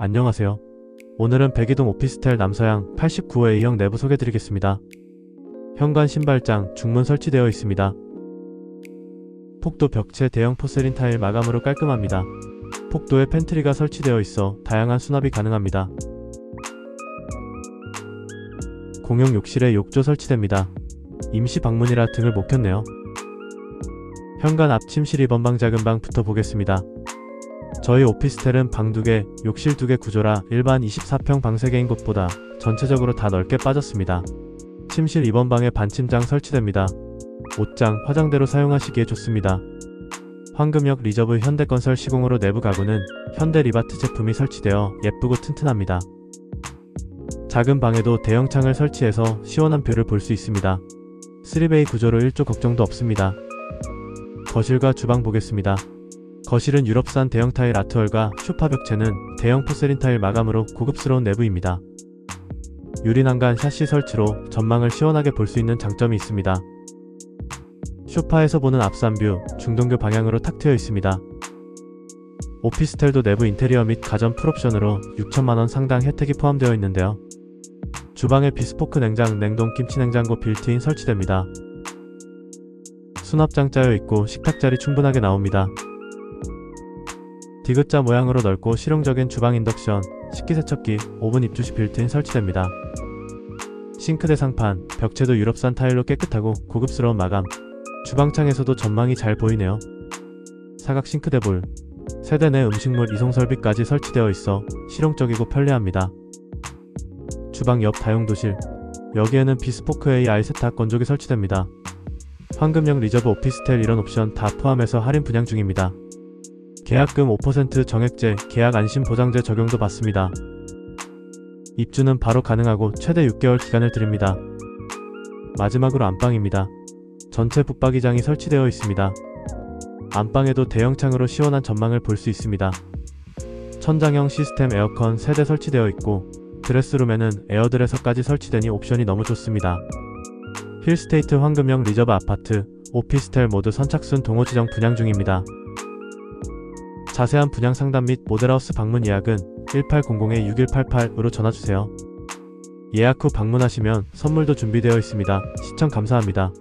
안녕하세요. 오늘은 백이동 오피스텔 남서양 89호 A형 내부 소개드리겠습니다. 현관 신발장, 중문 설치되어 있습니다. 폭도 벽체 대형 포세린 타일 마감으로 깔끔합니다. 폭도에 팬트리가 설치되어 있어 다양한 수납이 가능합니다. 공용 욕실에 욕조 설치됩니다. 임시 방문이라 등을 못 켰네요. 현관 앞 침실 2번 방 작은 방부터 보겠습니다. 저희 오피스텔은 방 2개, 욕실 2개 구조라 일반 24평 방 3개인 곳보다 전체적으로 다 넓게 빠졌습니다. 침실 2번 방에 반침장 설치됩니다. 옷장, 화장대로 사용하시기에 좋습니다. 황금역 리저브 현대건설 시공으로 내부 가구는 현대 리바트 제품이 설치되어 예쁘고 튼튼합니다. 작은 방에도 대형 창을 설치해서 시원한 뷰를 볼 수 있습니다. 3베이 구조로 1조 걱정도 없습니다. 거실과 주방 보겠습니다. 거실은 유럽산 대형 타일 아트월과 쇼파 벽체는 대형 포세린 타일 마감으로 고급스러운 내부입니다. 유리 난간 샤시 설치로 전망을 시원하게 볼 수 있는 장점이 있습니다. 쇼파에서 보는 앞산 뷰, 중동교 방향으로 탁 트여 있습니다. 오피스텔도 내부 인테리어 및 가전 풀옵션으로 6천만원 상당 혜택이 포함되어 있는데요. 주방에 비스포크 냉장, 냉동 김치 냉장고 빌트인 설치됩니다. 수납장 짜여 있고 식탁 자리 충분하게 나옵니다. 디귿자 모양으로 넓고 실용적인 주방 인덕션, 식기세척기, 오븐 입주시 빌트인 설치됩니다. 싱크대 상판, 벽체도 유럽산 타일로 깨끗하고 고급스러운 마감. 주방창에서도 전망이 잘 보이네요. 사각 싱크대 볼, 세대 내 음식물 이송 설비까지 설치되어 있어 실용적이고 편리합니다. 주방 옆 다용도실, 여기에는 비스포크 AI 세탁 건조기 설치됩니다. 황금역 리저브 오피스텔 이런 옵션 다 포함해서 할인 분양 중입니다. 계약금 5% 정액제, 계약 안심 보장제 적용도 받습니다. 입주는 바로 가능하고 최대 6개월 기간을 드립니다. 마지막으로 안방입니다. 전체 붙박이장이 설치되어 있습니다. 안방에도 대형 창으로 시원한 전망을 볼 수 있습니다. 천장형 시스템 에어컨 세대 설치되어 있고 드레스룸에는 에어드레서까지 설치되니 옵션이 너무 좋습니다. 힐스테이트 황금형 리저브 아파트, 오피스텔 모두 선착순 동호 지정 분양 중입니다. 자세한 분양 상담 및 모델하우스 방문 예약은 1800-6188으로 전화주세요. 예약 후 방문하시면 선물도 준비되어 있습니다. 시청 감사합니다.